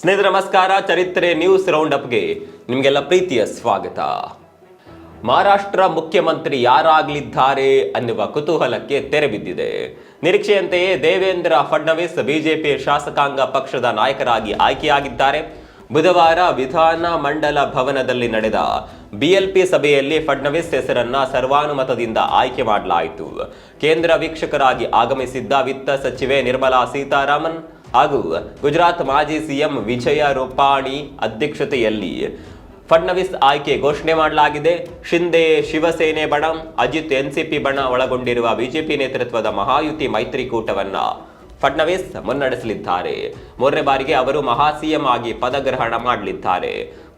ಸ್ನೇಹಿತರೆ, ನಮಸ್ಕಾರ. ಚರಿತ್ರೆ ನ್ಯೂಸ್ ರೌಂಡ್ ಅಪ್ಗೆ ನಿಮಗೆಲ್ಲ ಪ್ರೀತಿಯ ಸ್ವಾಗತ. ಮಹಾರಾಷ್ಟ್ರ ಮುಖ್ಯಮಂತ್ರಿ ಯಾರಾಗಲಿದ್ದಾರೆ ಅನ್ನುವ ಕುತೂಹಲಕ್ಕೆ ತೆರೆ ಬಿದ್ದಿದೆ. ನಿರೀಕ್ಷೆಯಂತೆಯೇ ದೇವೇಂದ್ರ ಫಡ್ನವೀಸ್ ಬಿಜೆಪಿ ಶಾಸಕಾಂಗ ಪಕ್ಷದ ನಾಯಕರಾಗಿ ಆಯ್ಕೆಯಾಗಿದ್ದಾರೆ. ಬುಧವಾರ ವಿಧಾನ ಮಂಡಲ ಭವನದಲ್ಲಿ ನಡೆದ ಬಿಎಲ್ಪಿ ಸಭೆಯಲ್ಲಿ ಫಡ್ನವೀಸ್ ಹೆಸರನ್ನ ಸರ್ವಾನುಮತದಿಂದ ಆಯ್ಕೆ ಮಾಡಲಾಯಿತು. ಕೇಂದ್ರ ವೀಕ್ಷಕರಾಗಿ ಆಗಮಿಸಿದ್ದ ವಿತ್ತ ಸಚಿವೆ ನಿರ್ಮಲಾ ಸೀತಾರಾಮನ್ ಹಾಗೂ ಗುಜರಾತ್ ಮಾಜಿ ಸಿಎಂ ವಿಜಯ ರೂಪಾಣಿ ಅಧ್ಯಕ್ಷತೆಯಲ್ಲಿ ಫಡ್ನವೀಸ್ ಆಯ್ಕೆ ಘೋಷಣೆ ಮಾಡಲಾಗಿದೆ. ಶಿಂದೆ ಶಿವಸೇನೆ ಬಣ, ಅಜಿತ್ ಎನ್ಸಿಪಿ ಬಣ ಒಳಗೊಂಡಿರುವ ಬಿಜೆಪಿ ನೇತೃತ್ವದ ಮಹಾಯುತಿ ಮೈತ್ರಿಕೂಟವನ್ನ ಫಡ್ನವೀಸ್ ಮುನ್ನಡೆಸಲಿದ್ದಾರೆ. ಮೂರನೇ ಬಾರಿಗೆ ಅವರು ಮಹಾ ಸಿಎಂ ಆಗಿ ಪದಗ್ರಹಣ ಮಾಡಲಿದ್ದಾರೆ.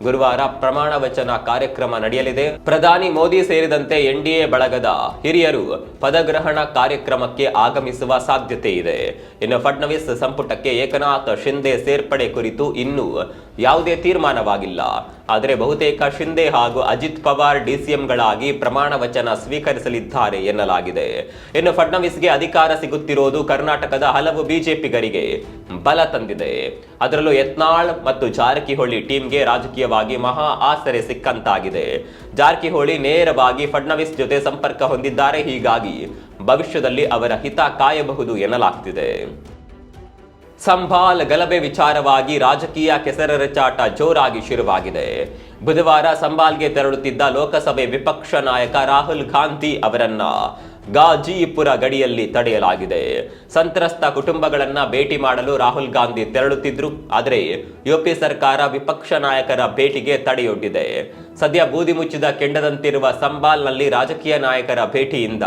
ಗುರುವಾರ ಪ್ರಮಾಣ ವಚನ ಕಾರ್ಯಕ್ರಮ ನಡೆಯಲಿದೆ. ಪ್ರಧಾನಿ ಮೋದಿ ಸೇರಿದಂತೆ ಎನ್ಡಿಎ ಬಳಗದ ಹಿರಿಯರು ಪದಗ್ರಹಣ ಕಾರ್ಯಕ್ರಮಕ್ಕೆ ಆಗಮಿಸುವ ಸಾಧ್ಯತೆ ಇದೆ. ಇನ್ನು ಫಡ್ನವೀಸ್ ಸಂಪುಟಕ್ಕೆ ಏಕನಾಥ್ ಶಿಂದೆ ಸೇರ್ಪಡೆ ಕುರಿತು ಇನ್ನೂ ಯಾವುದೇ ತೀರ್ಮಾನವಾಗಿಲ್ಲ. ಆದರೆ ಬಹುತೇಕ ಶಿಂದೆ ಹಾಗೂ ಅಜಿತ್ ಪವಾರ್ ಡಿಸಿಎಂಗಳಾಗಿ ಪ್ರಮಾಣ ವಚನ ಸ್ವೀಕರಿಸಲಿದ್ದಾರೆ ಎನ್ನಲಾಗಿದೆ. ಇನ್ನು ಫಡ್ನವೀಸ್ಗೆ ಅಧಿಕಾರ ಸಿಗುತ್ತಿರೋದು ಕರ್ನಾಟಕದ ಹಲವು ಬಿಜೆಪಿಗರಿಗೆ ಬಲ ತಂದಿದೆ. ಅದರಲ್ಲೂ ಯತ್ನಾಳ್ ಮತ್ತು ಜಾರಕಿಹೊಳಿ ಟೀಮ್ಗೆ ರಾಜಕೀಯವಾಗಿ ಮಹಾ ಆಸರೆ ಸಿಕ್ಕಂತಾಗಿದೆ. ಜಾರಕಿಹೊಳಿ ನೇರವಾಗಿ ಫಡ್ನವಿಸ್ ಜೊತೆ ಸಂಪರ್ಕ ಹೊಂದಿದ್ದಾರೆ. ಹೀಗಾಗಿ ಭವಿಷ್ಯದಲ್ಲಿ ಅವರ ಹಿತ ಕಾಯಬಹುದು ಎನ್ನಲಾಗ್ತಿದೆ. ಸಂಭಾಲ್ ಗಲಭೆ ವಿಚಾರವಾಗಿ ರಾಜಕೀಯ ಕೆಸರೆರಚಾಟ ಜೋರಾಗಿ ಶುರುವಾಗಿದೆ. ಬುಧವಾರ ಸಂಭಾಲ್ಗೆ ತೆರಳುತ್ತಿದ್ದ ಲೋಕಸಭೆ ವಿಪಕ್ಷ ನಾಯಕ ರಾಹುಲ್ ಗಾಂಧಿ ಅವರನ್ನ ಗಾಜಿಪುರ ಗಡಿಯಲ್ಲಿ ತಡೆಯಲಾಗಿದೆ. ಸಂತ್ರಸ್ತ ಕುಟುಂಬಗಳನ್ನ ಭೇಟಿ ಮಾಡಲು ರಾಹುಲ್ ಗಾಂಧಿ ತೆರಳುತ್ತಿದ್ರು. ಆದರೆ ಯುಪಿ ಸರ್ಕಾರ ವಿಪಕ್ಷ ನಾಯಕರ ಭೇಟಿಗೆ ತಡೆಯೊಡ್ಡಿದೆ. ಸದ್ಯ ಬೂದಿ ಮುಚ್ಚಿದ ಕೆಂಡದಂತಿರುವ ಸಂಬಾಲ್ನಲ್ಲಿ ರಾಜಕೀಯ ನಾಯಕರ ಭೇಟಿಯಿಂದ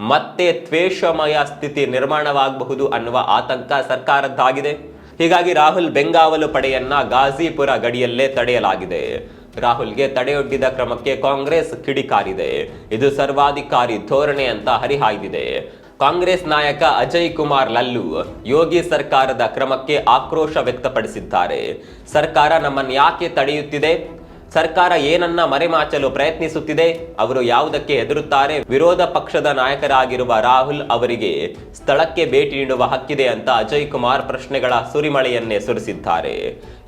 ಮತ್ತೆ ತ್ವೇಷಮಯ ಸ್ಥಿತಿ ನಿರ್ಮಾಣವಾಗಬಹುದು ಅನ್ನುವ ಆತಂಕ ಸರ್ಕಾರದ್ದಾಗಿದೆ. ಹೀಗಾಗಿ ರಾಹುಲ್ ಬೆಂಗಾವಲು ಪಡೆಯನ್ನ ಗಾಜಿಪುರ ಗಡಿಯಲ್ಲೇ ತಡೆಯಲಾಗಿದೆ. ರಾಹುಲ್ಗೆ ತಡೆಯೊಡ್ಡಿದ ಕ್ರಮಕ್ಕೆ ಕಾಂಗ್ರೆಸ್ ಕಿಡಿಕಾರಿದೆ. ಇದು ಸರ್ವಾಧಿಕಾರಿ ಧೋರಣೆ ಅಂತ ಹರಿಹಾಯ್ದಿದೆ. ಕಾಂಗ್ರೆಸ್ ನಾಯಕ ಅಜಯ್ ಕುಮಾರ್ ಲಲ್ಲು ಯೋಗಿ ಸರ್ಕಾರದ ಕ್ರಮಕ್ಕೆ ಆಕ್ರೋಶ ವ್ಯಕ್ತಪಡಿಸಿದ್ದಾರೆ. ಸರ್ಕಾರ ನಮ್ಮನ್ನು ಯಾಕೆ ತಡೆಯುತ್ತಿದೆ? ಸರ್ಕಾರ ಏನನ್ನ ಮರೆಮಾಚಲು ಪ್ರಯತ್ನಿಸುತ್ತಿದೆ, ಅವರು ಯಾವುದಕ್ಕೆ ಹೆದರುತ್ತಾರೆ? ವಿರೋಧ ಪಕ್ಷದ ನಾಯಕರಾಗಿರುವ ರಾಹುಲ್ ಅವರಿಗೆ ಸ್ಥಳಕ್ಕೆ ಭೇಟಿ ನೀಡುವ ಹಕ್ಕಿದೆ ಅಂತ ಅಜಯ್ ಕುಮಾರ್ ಪ್ರಶ್ನೆಗಳ ಸುರಿಮಳೆಯನ್ನೇ ಸುರಿಸಿದ್ದಾರೆ.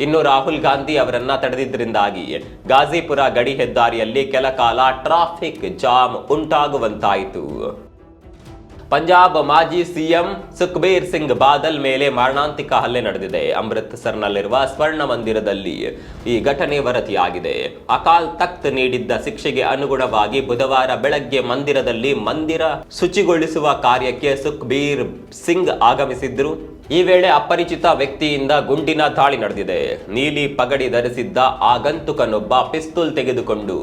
ಇನ್ನು ರಾಹುಲ್ ಗಾಂಧಿ ಅವರನ್ನ ತಡೆದಿದ್ದರಿಂದಾಗಿ ಗಾಜಿಪುರ ಗಡಿ ಹೆದ್ದಾರಿಯಲ್ಲಿ ಕೆಲ ಕಾಲ ಟ್ರಾಫಿಕ್ ಜಾಮ್ ಉಂಟಾಗುವಂತಾಯಿತು. ಪಂಜಾಬ್ ಮಾಜಿ ಸಿಎಂ ಸುಖ್ಬೀರ್ ಸಿಂಗ್ ಬಾದಲ್ ಮೇಲೆ ಮಾರಣಾಂತಿಕ ಹಲ್ಲೆ ನಡೆದಿದೆ. ಅಮೃತ್ಸರ್ನಲ್ಲಿರುವ ಸ್ವರ್ಣ ಮಂದಿರದಲ್ಲಿ ಈ ಘಟನೆ ವರದಿಯಾಗಿದೆ. ಅಕಾಲ್ ತಖ್ತ್ ನೀಡಿದ್ದ ಶಿಕ್ಷೆಗೆ ಅನುಗುಣವಾಗಿ ಬುಧವಾರ ಬೆಳಗ್ಗೆ ಮಂದಿರದಲ್ಲಿ ಮಂದಿರ ಶುಚಿಗೊಳಿಸುವ ಕಾರ್ಯಕ್ಕೆ ಸುಖ್ಬೀರ್ ಸಿಂಗ್ ಆಗಮಿಸಿದ್ರು ಈ ವೇಳೆ ಅಪರಿಚಿತ ವ್ಯಕ್ತಿಯಿಂದ ಗುಂಡಿನ ದಾಳಿ ನಡೆದಿದೆ. ನೀಲಿ ಪಗಡಿ ಧರಿಸಿದ್ದ ಆಗಂತುಕನೊಬ್ಬ ಪಿಸ್ತೂಲ್ ತೆಗೆದುಕೊಂಡು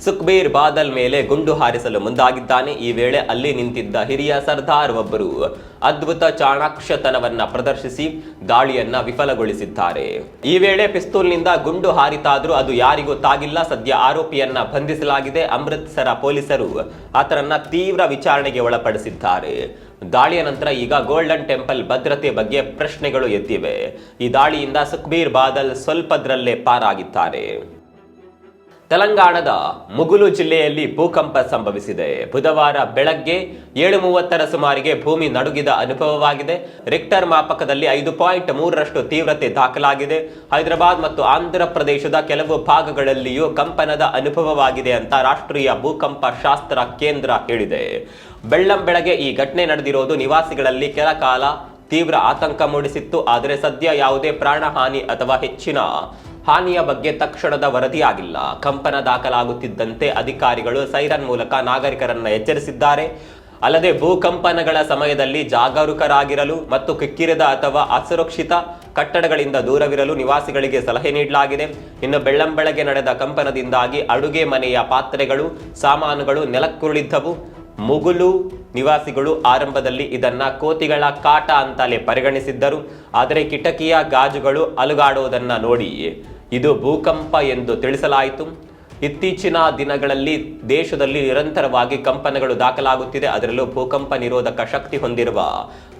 ಸುಖ್ಬೀರ್ ಬಾದಲ್ ಮೇಲೆ ಗುಂಡು ಹಾರಿಸಲು ಮುಂದಾಗಿದ್ದಾನೆ. ಈ ವೇಳೆ ಅಲ್ಲಿ ನಿಂತಿದ್ದ ಹಿರಿಯ ಸರ್ದಾರ್ ಒಬ್ಬರು ಅದ್ಭುತ ಚಾಣಾಕ್ಷತನವನ್ನ ಪ್ರದರ್ಶಿಸಿ ದಾಳಿಯನ್ನ ವಿಫಲಗೊಳಿಸಿದ್ದಾರೆ. ಈ ವೇಳೆ ಪಿಸ್ತೂಲ್ನಿಂದ ಗುಂಡು ಹಾರಿತಾದರೂ ಅದು ಯಾರಿಗೂ ತಾಗಿಲ್ಲ. ಸದ್ಯ ಆರೋಪಿಯನ್ನ ಬಂಧಿಸಲಾಗಿದೆ. ಅಮೃತ್ಸರ ಪೊಲೀಸರು ಆತನನ್ನ ತೀವ್ರ ವಿಚಾರಣೆಗೆ ಒಳಪಡಿಸಿದ್ದಾರೆ. ದಾಳಿಯ ನಂತರ ಈಗ ಗೋಲ್ಡನ್ ಟೆಂಪಲ್ ಭದ್ರತೆ ಬಗ್ಗೆ ಪ್ರಶ್ನೆಗಳು ಎದ್ದಿವೆ. ಈ ದಾಳಿಯಿಂದ ಸುಖ್ಬೀರ್ ಬಾದಲ್ ಸ್ವಲ್ಪದ್ರಲ್ಲೇ ಪಾರಾಗಿದ್ದಾರೆ. ತೆಲಂಗಾಣದ ಮುಗುಲು ಜಿಲ್ಲೆಯಲ್ಲಿ ಭೂಕಂಪ ಸಂಭವಿಸಿದೆ. ಬುಧವಾರ ಬೆಳಗ್ಗೆ ಏಳು ಮೂವತ್ತರ ಸುಮಾರಿಗೆ ಭೂಮಿ ನಡುಗಿದ ಅನುಭವವಾಗಿದೆ. ರಿಕ್ಟರ್ ಮಾಪಕದಲ್ಲಿ ಐದು ಪಾಯಿಂಟ್ ಮೂರರಷ್ಟು ತೀವ್ರತೆ ದಾಖಲಾಗಿದೆ. ಹೈದರಾಬಾದ್ ಮತ್ತು ಆಂಧ್ರ ಪ್ರದೇಶದ ಕೆಲವು ಭಾಗಗಳಲ್ಲಿಯೂ ಕಂಪನದ ಅನುಭವವಾಗಿದೆ ಅಂತ ರಾಷ್ಟ್ರೀಯ ಭೂಕಂಪ ಶಾಸ್ತ್ರ ಕೇಂದ್ರ ಹೇಳಿದೆ. ಬೆಳ್ಳಂ ಬೆಳಗ್ಗೆ ಈ ಘಟನೆ ನಡೆದಿರೋದು ನಿವಾಸಿಗಳಲ್ಲಿ ಕೆಲ ಕಾಲ ತೀವ್ರ ಆತಂಕ ಮೂಡಿಸಿತ್ತು. ಆದರೆ ಸದ್ಯ ಯಾವುದೇ ಪ್ರಾಣಹಾನಿ ಅಥವಾ ಹೆಚ್ಚಿನ ಹಾನಿಯ ಬಗ್ಗೆ ತಕ್ಷಣದ ವರದಿಯಾಗಿಲ್ಲ. ಕಂಪನ ದಾಖಲಾಗುತ್ತಿದ್ದಂತೆ ಅಧಿಕಾರಿಗಳು ಸೈರನ್ ಮೂಲಕ ನಾಗರಿಕರನ್ನು ಎಚ್ಚರಿಸಿದ್ದಾರೆ. ಅಲ್ಲದೆ ಭೂಕಂಪನಗಳ ಸಮಯದಲ್ಲಿ ಜಾಗರೂಕರಾಗಿರಲು ಮತ್ತು ಕಿಕ್ಕಿರಿದ ಅಥವಾ ಅಸುರಕ್ಷಿತ ಕಟ್ಟಡಗಳಿಂದ ದೂರವಿರಲು ನಿವಾಸಿಗಳಿಗೆ ಸಲಹೆ ನೀಡಲಾಗಿದೆ. ಇನ್ನು ಬೆಳ್ಳಂಬೆಳಗ್ಗೆ ನಡೆದ ಕಂಪನದಿಂದಾಗಿ ಅಡುಗೆ ಮನೆಯ ಪಾತ್ರೆಗಳು, ಸಾಮಾನುಗಳು ನೆಲಕ್ಕುರುಳಿದ್ದವು. ಮುಗುಲು ನಿವಾಸಿಗಳು ಆರಂಭದಲ್ಲಿ ಇದನ್ನ ಕೋತಿಗಳ ಕಾಟ ಅಂತಲೇ ಪರಿಗಣಿಸಿದ್ದರು. ಆದರೆ ಕಿಟಕಿಯ ಗಾಜುಗಳು ಅಲುಗಾಡುವುದನ್ನು ನೋಡಿ ಇದು ಭೂಕಂಪ ಎಂದು ತಿಳಿಸಲಾಯಿತು. ಇತ್ತೀಚಿನ ದಿನಗಳಲ್ಲಿ ದೇಶದಲ್ಲಿ ನಿರಂತರವಾಗಿ ಕಂಪನಗಳು ದಾಖಲಾಗುತ್ತಿದೆ. ಅದರಲ್ಲೂ ಭೂಕಂಪ ನಿರೋಧಕ ಶಕ್ತಿ ಹೊಂದಿರುವ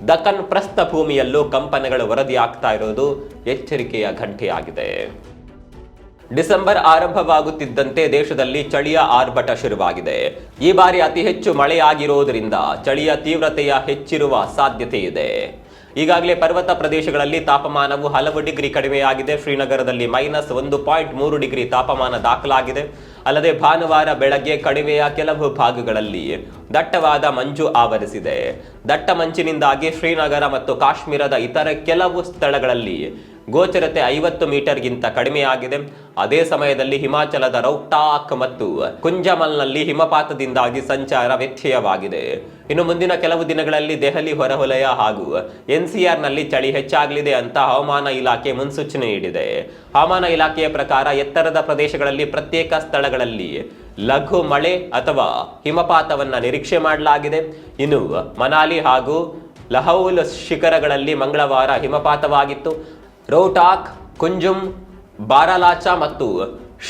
ದಖನ್ ಪ್ರಸ್ಥಭೂಮಿಯಲ್ಲೂ ಕಂಪನಗಳು ವರದಿಯಾಗ್ತಾ ಇರೋದು ಎಚ್ಚರಿಕೆಯ ಘಂಟೆಯಾಗಿದೆ. ಡಿಸೆಂಬರ್ ಆರಂಭವಾಗುತ್ತಿದ್ದಂತೆ ದೇಶದಲ್ಲಿ ಚಳಿಯ ಆರ್ಭಟ ಶುರುವಾಗಿದೆ. ಈ ಬಾರಿ ಅತಿ ಹೆಚ್ಚು ಮಳೆಯಾಗಿರುವುದರಿಂದ ಚಳಿಯ ತೀವ್ರತೆಯ ಹೆಚ್ಚಿರುವ ಸಾಧ್ಯತೆ ಇದೆ ಈಗಾಗಲೇ ಪರ್ವತ ಪ್ರದೇಶಗಳಲ್ಲಿ ತಾಪಮಾನವು ಹಲವು ಡಿಗ್ರಿ ಕಡಿಮೆಯಾಗಿದೆ. ಶ್ರೀನಗರದಲ್ಲಿ ಮೈನಸ್ ಒಂದು ಪಾಯಿಂಟ್ ಮೂರು ಡಿಗ್ರಿ ತಾಪಮಾನ ದಾಖಲಾಗಿದೆ. ಅಲ್ಲದೆ ಭಾನುವಾರ ಬೆಳಗ್ಗೆ ಕಣಿವೆಯ ಕೆಲವು ಭಾಗಗಳಲ್ಲಿ ದಟ್ಟವಾದ ಮಂಜು ಆವರಿಸಿದೆ. ದಟ್ಟ ಮಂಜಿನಿಂದಾಗಿ ಶ್ರೀನಗರ ಮತ್ತು ಕಾಶ್ಮೀರದ ಇತರ ಕೆಲವು ಸ್ಥಳಗಳಲ್ಲಿ ಗೋಚರತೆ ಐವತ್ತು ಮೀಟರ್ಗಿಂತ ಕಡಿಮೆಯಾಗಿದೆ. ಅದೇ ಸಮಯದಲ್ಲಿ ಹಿಮಾಚಲದ ರೌಟಾಕ್ ಮತ್ತು ಕುಂಜಮಲ್ನಲ್ಲಿ ಹಿಮಪಾತದಿಂದಾಗಿ ಸಂಚಾರ ವ್ಯತ್ಯಯವಾಗಿದೆ. ಇನ್ನು ಮುಂದಿನ ಕೆಲವು ದಿನಗಳಲ್ಲಿ ದೆಹಲಿ ಹೊರವಲಯ ಹಾಗೂ ಎನ್ಸಿಆರ್ನಲ್ಲಿ ಚಳಿ ಹೆಚ್ಚಾಗಲಿದೆ ಅಂತ ಹವಾಮಾನ ಇಲಾಖೆ ಮುನ್ಸೂಚನೆ ನೀಡಿದೆ. ಹವಾಮಾನ ಇಲಾಖೆಯ ಪ್ರಕಾರ ಎತ್ತರದ ಪ್ರದೇಶಗಳಲ್ಲಿ ಪ್ರತ್ಯೇಕ ಸ್ಥಳಗಳಲ್ಲಿ ಲಘು ಮಳೆ ಅಥವಾ ಹಿಮಪಾತವನ್ನು ನಿರೀಕ್ಷೆ ಮಾಡಲಾಗಿದೆ. ಇನ್ನು ಮನಾಲಿ ಹಾಗೂ ಲಹೌಲ್ ಶಿಖರಗಳಲ್ಲಿ ಮಂಗಳವಾರ ಹಿಮಪಾತವಾಗಿತ್ತು. ರೋಟಾಕ್ ಕುಂಜುಂ, ಬಾರಾಲಾಚಾ ಮತ್ತು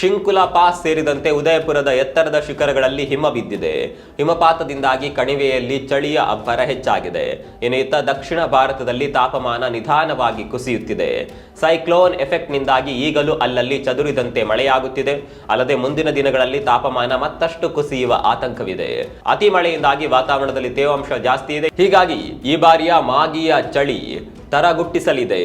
ಶಿಂಕುಲಾ ಪಾಸ್ ಸೇರಿದಂತೆ ಉದಯಪುರದ ಎತ್ತರದ ಶಿಖರಗಳಲ್ಲಿ ಹಿಮ ಬಿದ್ದಿದೆ. ಹಿಮಪಾತದಿಂದಾಗಿ ಕಣಿವೆಯಲ್ಲಿ ಚಳಿಯ ಅಬ್ಬರ ಹೆಚ್ಚಾಗಿದೆ. ಇನ್ನಿತ್ತ ದಕ್ಷಿಣ ಭಾರತದಲ್ಲಿ ತಾಪಮಾನ ನಿಧಾನವಾಗಿ ಕುಸಿಯುತ್ತಿದೆ. ಸೈಕ್ಲೋನ್ ಎಫೆಕ್ಟ್ನಿಂದಾಗಿ ಈಗಲೂ ಅಲ್ಲಲ್ಲಿ ಚದುರಿದಂತೆ ಮಳೆಯಾಗುತ್ತಿದೆ. ಅಲ್ಲದೆ ಮುಂದಿನ ದಿನಗಳಲ್ಲಿ ತಾಪಮಾನ ಮತ್ತಷ್ಟು ಕುಸಿಯುವ ಆತಂಕವಿದೆ. ಅತಿ ಮಳೆಯಿಂದಾಗಿ ವಾತಾವರಣದಲ್ಲಿ ತೇವಾಂಶ ಜಾಸ್ತಿ ಇದೆ. ಹೀಗಾಗಿ ಈ ಬಾರಿಯ ಮಾಗಿಯ ಚಳಿ ತರಗುಟ್ಟಿಸಲಿದೆ.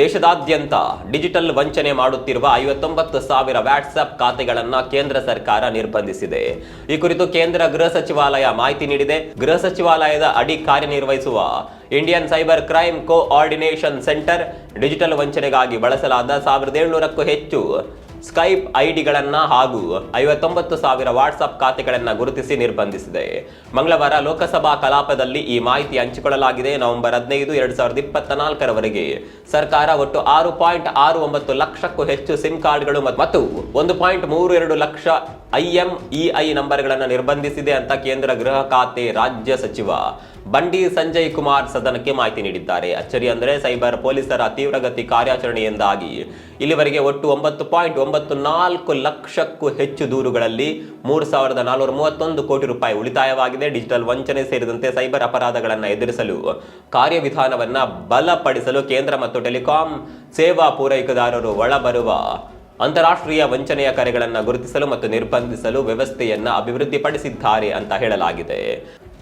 ದೇಶದಾದ್ಯಂತ ಡಿಜಿಟಲ್ ವಂಚನೆ ಮಾಡುತ್ತಿರುವ ಐವತ್ತೊಂಬತ್ತು ಸಾವಿರ ವ್ಯಾಟ್ಸ್ಆಪ್ ಖಾತೆಗಳನ್ನ ಕೇಂದ್ರ ಸರ್ಕಾರ ನಿರ್ಬಂಧಿಸಿದೆ. ಈ ಕುರಿತು ಕೇಂದ್ರ ಗೃಹ ಸಚಿವಾಲಯ ಮಾಹಿತಿ ನೀಡಿದೆ. ಗೃಹ ಸಚಿವಾಲಯದ ಅಡಿ ಕಾರ್ಯನಿರ್ವಹಿಸುವ Indian cyber crime coordination centre digital ವಂಚನೆಗಾಗಿ ಬಳಸಲಾದ ಸಾವಿರದ ಏಳ್ನೂರಕ್ಕೂ ಹೆಚ್ಚು ಸ್ಕೈಪ್ ಐಡಿಗಳನ್ನು ಹಾಗೂ ಐವತ್ತೊಂಬತ್ತು ಸಾವಿರ ವಾಟ್ಸಪ್ ಖಾತೆಗಳನ್ನು ಗುರುತಿಸಿ ನಿರ್ಬಂಧಿಸಿದೆ. ಮಂಗಳವಾರ ಲೋಕಸಭಾ ಕಲಾಪದಲ್ಲಿ ಈ ಮಾಹಿತಿ ಹಂಚಿಕೊಳ್ಳಲಾಗಿದೆ. ನವೆಂಬರ್ ಹದಿನೈದು, ಎರಡ್ ಸಾವಿರದ ಇಪ್ಪತ್ತ ನಾಲ್ಕರವರೆಗೆ ಸರ್ಕಾರ ಒಟ್ಟು ಆರು ಪಾಯಿಂಟ್ ಆರು ಒಂಬತ್ತು ಲಕ್ಷಕ್ಕೂ ಹೆಚ್ಚು ಸಿಮ್ ಕಾರ್ಡ್ಗಳು ಮತ್- ಮತ್ತು ಒಂದು ಪಾಯಿಂಟ್ ಮೂರು ಎರಡು ಲಕ್ಷ ಐಎಂಇಐ ನಂಬರ್ಗಳನ್ನು ನಿರ್ಬಂಧಿಸಿದೆ ಅಂತ ಕೇಂದ್ರ ಗೃಹ ಖಾತೆ ರಾಜ್ಯ ಸಚಿವ ಬಂಡಿ ಸಂಜಯ್ ಕುಮಾರ್ ಸದನಕ್ಕೆ ಮಾಹಿತಿ ನೀಡಿದ್ದಾರೆ. ಅಚ್ಚರಿ ಅಂದರೆ ಸೈಬರ್ ಪೊಲೀಸರ ತೀವ್ರಗತಿ ಕಾರ್ಯಾಚರಣೆಯಿಂದಾಗಿ ಇಲ್ಲಿವರೆಗೆ ಒಟ್ಟು ಒಂಬತ್ತು ಪಾಯಿಂಟ್ ಒಂಬತ್ತು ನಾಲ್ಕು ಲಕ್ಷಕ್ಕೂ ಹೆಚ್ಚು ದೂರುಗಳಲ್ಲಿ ಮೂರು ಸಾವಿರದ ಮೂವತ್ತೊಂದು ಕೋಟಿ ರೂಪಾಯಿ ಉಳಿತಾಯವಾಗಿದೆ. ಡಿಜಿಟಲ್ ವಂಚನೆ ಸೇರಿದಂತೆ ಸೈಬರ್ ಅಪರಾಧಗಳನ್ನು ಎದುರಿಸಲು ಕಾರ್ಯವಿಧಾನವನ್ನು ಬಲಪಡಿಸಲು ಕೇಂದ್ರ ಮತ್ತು ಟೆಲಿಕಾಂ ಸೇವಾ ಪೂರೈಕೆದಾರರು ಒಳಬರುವ ಅಂತಾರಾಷ್ಟ್ರೀಯ ವಂಚನೆಯ ಕರೆಗಳನ್ನು ಗುರುತಿಸಲು ಮತ್ತು ನಿರ್ಬಂಧಿಸಲು ವ್ಯವಸ್ಥೆಯನ್ನು ಅಭಿವೃದ್ಧಿಪಡಿಸಿದ್ದಾರೆ ಅಂತ ಹೇಳಲಾಗಿದೆ.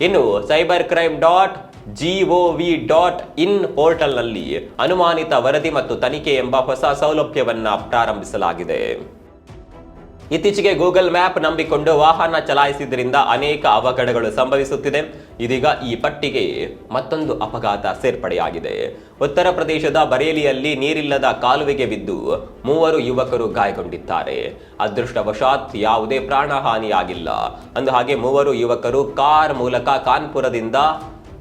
ಇನ್ನು cyber crime dot G O V dot in ಪೋರ್ಟಲ್ನಲ್ಲಿ ಅನುಮಾನಿತ ವರದಿ ಮತ್ತು ತನಿಖೆ ಎಂಬ ಹೊಸ ಸೌಲಭ್ಯವನ್ನು ಪ್ರಾರಂಭಿಸಲಾಗಿದೆ. ಇತ್ತೀಚೆಗೆ ಗೂಗಲ್ ಮ್ಯಾಪ್ ನಂಬಿಕೊಂಡು ವಾಹನ ಚಲಾಯಿಸಿದ್ರಿಂದ ಅನೇಕ ಅವಘಡಗಳು ಸಂಭವಿಸುತ್ತಿದೆ. ಇದೀಗ ಈ ಪಟ್ಟಿಗೆ ಮತ್ತೊಂದು ಅಪಘಾತ ಸೇರ್ಪಡೆಯಾಗಿದೆ. ಉತ್ತರ ಪ್ರದೇಶದ ಬರೇಲಿಯಲ್ಲಿ ನೀರಿಲ್ಲದ ಕಾಲುವೆಗೆ ಬಿದ್ದು ಮೂವರು ಯುವಕರು ಗಾಯಗೊಂಡಿದ್ದಾರೆ. ಅದೃಷ್ಟವಶಾತ್ ಯಾವುದೇ ಪ್ರಾಣಹಾನಿಯಾಗಿಲ್ಲ. ಅಂದ ಹಾಗೆ ಮೂವರು ಯುವಕರು ಕಾರ್ ಮೂಲಕ ಕಾನ್ಪುರದಿಂದ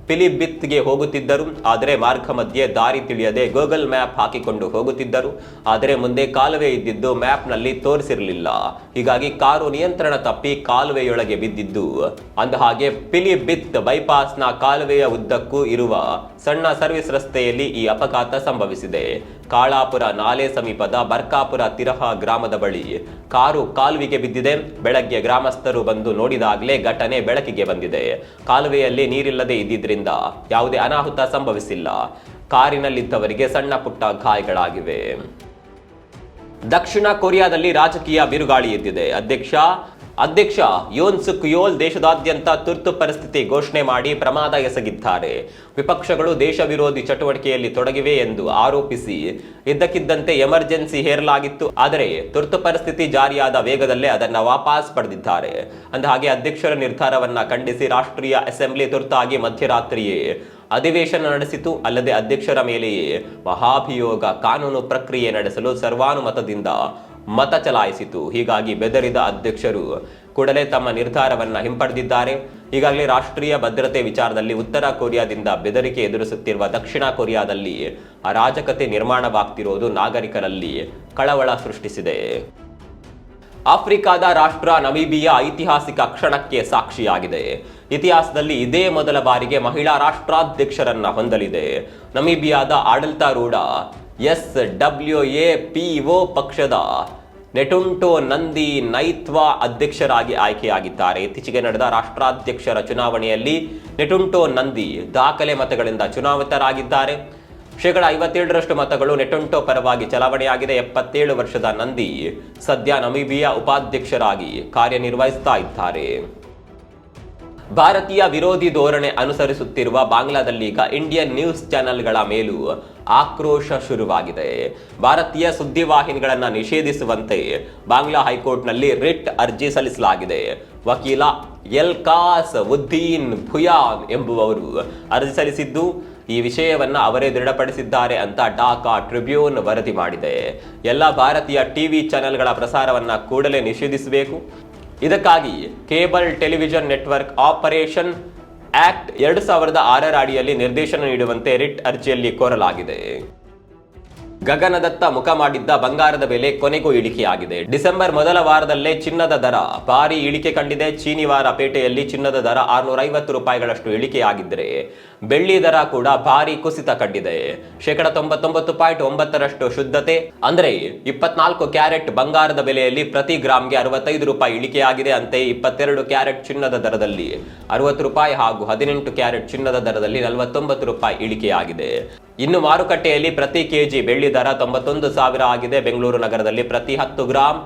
ಪಿಲಿಬಿತ್ಗೆ ಹೋಗುತ್ತಿದ್ದರು. ಆದರೆ ಮಾರ್ಗ ಮಧ್ಯೆ ದಾರಿ ತಿಳಿಯದೆ ಗೂಗಲ್ ಮ್ಯಾಪ್ ಹಾಕಿಕೊಂಡು ಹೋಗುತ್ತಿದ್ದರು. ಆದರೆ ಮುಂದೆ ಕಾಲುವೆ ಇದ್ದಿದ್ದು ಮ್ಯಾಪ್ನಲ್ಲಿ ತೋರಿಸಿರಲಿಲ್ಲ. ಹೀಗಾಗಿ ಕಾರು ನಿಯಂತ್ರಣ ತಪ್ಪಿ ಕಾಲುವೆಯೊಳಗೆ ಬಿದ್ದಿದ್ದು. ಅಂದಹಾಗೆ ಹಾಗೆ ಪಿಲಿಬಿತ್ ಬೈಪಾಸ್ನ ಕಾಲುವೆಯ ಉದ್ದಕ್ಕೂ ಇರುವ ಸಣ್ಣ ಸರ್ವಿಸ್ ರಸ್ತೆಯಲ್ಲಿ ಈ ಅಪಘಾತ ಸಂಭವಿಸಿದೆ. ಕಾಳಾಪುರ ನಾಲೆ ಸಮೀಪದ ಬರ್ಕಾಪುರ ತಿರಹ ಗ್ರಾಮದ ಬಳಿ ಕಾರು ಕಾಲುವೆಗೆ ಬಿದ್ದಿದೆ. ಬೆಳಗ್ಗೆ ಗ್ರಾಮಸ್ಥರು ಬಂದು ನೋಡಿದಾಗಲೇ ಘಟನೆ ಬೆಳಕಿಗೆ ಬಂದಿದೆ. ಕಾಲುವೆಯಲ್ಲಿ ನೀರಿಲ್ಲದೆ ಇದ್ದಿದ್ದರಿಂದ ಯಾವುದೇ ಅನಾಹುತ ಸಂಭವಿಸಿಲ್ಲ. ಕಾರಿನಲ್ಲಿದ್ದವರಿಗೆ ಸಣ್ಣ ಪುಟ್ಟ ಗಾಯಗಳಾಗಿವೆ. ದಕ್ಷಿಣ ಕೊರಿಯಾದಲ್ಲಿ ರಾಜಕೀಯ ಬಿರುಗಾಳಿ ಎದ್ದಿದೆ. ಅಧ್ಯಕ್ಷ ಅಧ್ಯಕ್ಷ ಯೋನ್ ಸುಕ್ ಯೋಲ್ ದೇಶದಾದ್ಯಂತ ತುರ್ತು ಪರಿಸ್ಥಿತಿ ಘೋಷಣೆ ಮಾಡಿ ಪ್ರಮಾದ ಎಸಗಿದ್ದಾರೆ. ವಿಪಕ್ಷಗಳು ದೇಶ ವಿರೋಧಿ ಚಟುವಟಿಕೆಯಲ್ಲಿ ತೊಡಗಿವೆ ಎಂದು ಆರೋಪಿಸಿ, ಇದ್ದಕ್ಕಿದ್ದಂತೆ ಎಮರ್ಜೆನ್ಸಿ ಹೇರಲಾಗಿತ್ತು, ಆದರೆ ತುರ್ತು ಪರಿಸ್ಥಿತಿ ಜಾರಿಯಾದ ವೇಗದಲ್ಲೇ ಅದನ್ನು ವಾಪಸ್ ಪಡೆದಿದ್ದಾರೆ. ಅಂದ ಹಾಗೆ ಅಧ್ಯಕ್ಷರ ನಿರ್ಧಾರವನ್ನ ಖಂಡಿಸಿ ರಾಷ್ಟ್ರೀಯ ಅಸೆಂಬ್ಲಿ ತುರ್ತಾಗಿ ಮಧ್ಯರಾತ್ರಿಯೇ ಅಧಿವೇಶನ ನಡೆಸಿತು. ಅಲ್ಲದೆ ಅಧ್ಯಕ್ಷರ ಮೇಲೆಯೇ ಮಹಾಭಿಯೋಗ ಕಾನೂನು ಪ್ರಕ್ರಿಯೆ ನಡೆಸಲು ಸರ್ವಾನುಮತದಿಂದ ಮತ ಚಲಾಯಿಸಿತು. ಹೀಗಾಗಿ ಬೆದರಿದ ಅಧ್ಯಕ್ಷರು ಕೂಡಲೇ ತಮ್ಮ ನಿರ್ಧಾರವನ್ನು ಹಿಂಪಡೆದಿದ್ದಾರೆ. ಈಗಾಗಲೇ ರಾಷ್ಟ್ರೀಯ ಭದ್ರತೆ ವಿಚಾರದಲ್ಲಿ ಉತ್ತರ ಕೊರಿಯಾದಿಂದ ಬೆದರಿಕೆ ಎದುರಿಸುತ್ತಿರುವ ದಕ್ಷಿಣ ಕೊರಿಯಾದಲ್ಲಿ ಅರಾಜಕತೆ ನಿರ್ಮಾಣವಾಗ್ತಿರೋದು ನಾಗರಿಕರಲ್ಲಿ ಕಳವಳ ಸೃಷ್ಟಿಸಿದೆ. ಆಫ್ರಿಕಾದ ರಾಷ್ಟ್ರ ನಮೀಬಿಯಾ ಐತಿಹಾಸಿಕ ಕ್ಷಣಕ್ಕೆ ಸಾಕ್ಷಿಯಾಗಿದೆ. ಇತಿಹಾಸದಲ್ಲಿ ಇದೇ ಮೊದಲ ಬಾರಿಗೆ ಮಹಿಳಾ ರಾಷ್ಟ್ರಾಧ್ಯಕ್ಷರನ್ನ ಹೊಂದಲಿದೆ. ನಮೀಬಿಯಾದ ಆಡಳಿತಾರೂಢ S W A P O ಪಕ್ಷದ ನೆಟುಂಟೋ ನಂದಿ ನೈತ್ವ ಅಧ್ಯಕ್ಷರಾಗಿ ಆಯ್ಕೆಯಾಗಿದ್ದಾರೆ. ಇತ್ತೀಚೆಗೆ ನಡೆದ ರಾಷ್ಟ್ರಾಧ್ಯಕ್ಷರ ಚುನಾವಣೆಯಲ್ಲಿ ನೆಟುಂಟೋ ನಂದಿ ದಾಖಲೆ ಮತಗಳಿಂದ ಚುನಾವಿತರಾಗಿದ್ದಾರೆ. ಶೇಕಡ ಐವತ್ತೇಳರಷ್ಟು ಮತಗಳು ನೆಟೊಂಟೋ ಪರವಾಗಿ ಚಲಾವಣೆಯಾಗಿದೆ. ಎಪ್ಪತ್ತೇಳು ವರ್ಷದ ನಂದಿ ಸದ್ಯ ನಮೀಬಿಯಾ ಉಪಾಧ್ಯಕ್ಷರಾಗಿ ಕಾರ್ಯನಿರ್ವಹಿಸ್ತಾ ಇದ್ದಾರೆ. ಭಾರತೀಯ ವಿರೋಧಿ ಧೋರಣೆ ಅನುಸರಿಸುತ್ತಿರುವ ಬಾಂಗ್ಲಾದಲ್ಲೀಗ ಇಂಡಿಯನ್ ನ್ಯೂಸ್ ಚಾನೆಲ್ಗಳ ಮೇಲೂ ಆಕ್ರೋಶ ಶುರುವಾಗಿದೆ. ಭಾರತೀಯ ಸುದ್ದಿವಾಹಿನಿಗಳನ್ನು ನಿಷೇಧಿಸುವಂತೆ ಬಾಂಗ್ಲಾ ಹೈಕೋರ್ಟ್ನಲ್ಲಿ ರಿಟ್ ಅರ್ಜಿ ಸಲ್ಲಿಸಲಾಗಿದೆ. ವಕೀಲ ಎಲ್ಕಾಸ್ ಉದ್ದೀನ್ ಭುಯಾನ್ ಎಂಬುವವರು ಅರ್ಜಿ ಸಲ್ಲಿಸಿದ್ದು, ಈ ವಿಷಯವನ್ನು ಅವರೇ ದೃಢಪಡಿಸಿದ್ದಾರೆ ಅಂತ ಡಾಕಾ ಟ್ರಿಬ್ಯೂನ್ ವರದಿ ಮಾಡಿದೆ. ಎಲ್ಲ ಭಾರತೀಯ ಟಿವಿ ಚಾನೆಲ್ಗಳ ಪ್ರಸಾರವನ್ನ ಕೂಡಲೇ ನಿಷೇಧಿಸಬೇಕು. ಇದಕ್ಕಾಗಿ cable television network operation act ಎರಡು ಸಾವಿರದ ಆರರ ಅಡಿಯಲ್ಲಿ ನಿರ್ದೇಶನ ನೀಡುವಂತೆ ರಿಟ್ ಅರ್ಜಿಯಲ್ಲಿ ಕೋರಲಾಗಿದೆ. ಗಗನದತ್ತ ಮುಖ ಮಾಡಿದ್ದ ಬಂಗಾರದ ಬೆಲೆ ಕೊನೆಗೂ ಇಳಿಕೆಯಾಗಿದೆ. ಡಿಸೆಂಬರ್ ಮೊದಲ ವಾರದಲ್ಲೇ ಚಿನ್ನದ ದರ ಭಾರಿ ಇಳಿಕೆ ಕಂಡಿದೆ. ಚೀನಿವಾರ ಪೇಟೆಯಲ್ಲಿ ಚಿನ್ನದ ದರ ಆರುನೂರ ಐವತ್ತು ರೂಪಾಯಿಗಳಷ್ಟು ಇಳಿಕೆಯಾಗಿದ್ದರೆ ಬೆಳ್ಳಿ ದರ ಕೂಡ ಭಾರಿ ಕುಸಿತ ಕಂಡಿದೆ. ಶೇಕಡ ತೊಂಬತ್ತೊಂಬತ್ತು ಪಾಯಿಂಟ್ ಒಂಬತ್ತರಷ್ಟು ಶುದ್ಧತೆ. ಅಂದ್ರೆ ಇಪ್ಪತ್ನಾಲ್ಕು ಕ್ಯಾರೆಟ್ ಬಂಗಾರದ ಬೆಲೆಯಲ್ಲಿ ಪ್ರತಿ ಗ್ರಾಮ್ಗೆ ಅರವತ್ತೈದು ರೂಪಾಯಿ ಇಳಿಕೆಯಾಗಿದೆ. ಅಂತೆಯೇ ಇಪ್ಪತ್ತೆರಡು ಕ್ಯಾರೆಟ್ ಚಿನ್ನದ ದರದಲ್ಲಿ ಅರವತ್ತು ರೂಪಾಯಿ ಹಾಗೂ ಹದಿನೆಂಟು ಕ್ಯಾರೆಟ್ ಚಿನ್ನದ ದರದಲ್ಲಿ ನಲವತ್ತೊಂಬತ್ತು ರೂಪಾಯಿ ಇಳಿಕೆಯಾಗಿದೆ. ಇನ್ನು ಮಾರುಕಟ್ಟೆಯಲ್ಲಿ ಪ್ರತಿ ಕೆಜಿ ಬೆಳ್ಳಿ ದರ ತೊಂಬತ್ತೊಂದು ಸಾವಿರ ಆಗಿದೆ. ಬೆಂಗಳೂರು ನಗರದಲ್ಲಿ ಪ್ರತಿ ಹತ್ತು ಗ್ರಾಂ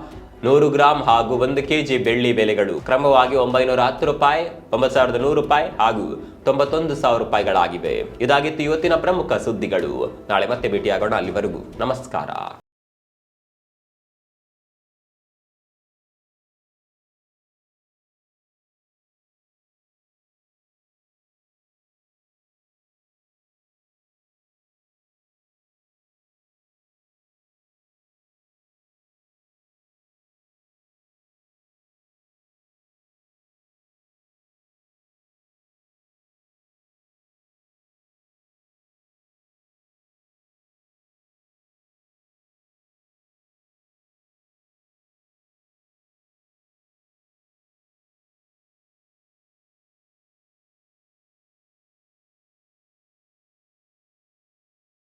ನೂರು ಗ್ರಾಂ ಹಾಗೂ ಒಂದು ಕೆಜಿ ಬೆಳ್ಳಿ ಬೆಲೆಗಳು ಕ್ರಮವಾಗಿ ಒಂಬೈನೂರ ಹತ್ತು ರೂಪಾಯಿ, ಒಂಬತ್ತು ಸಾವಿರದ ನೂರು ರೂಪಾಯಿ ಹಾಗೂ ತೊಂಬತ್ತೊಂದು ಸಾವಿರ ರೂಪಾಯಿಗಳಾಗಿವೆ. ಇದಾಗಿತ್ತು ಇವತ್ತಿನ ಪ್ರಮುಖ ಸುದ್ದಿಗಳು. ನಾಳೆ ಮತ್ತೆ ಭೇಟಿಯಾಗೋಣ ಅಲ್ಲಿವರೆಗೂ. ನಮಸ್ಕಾರ.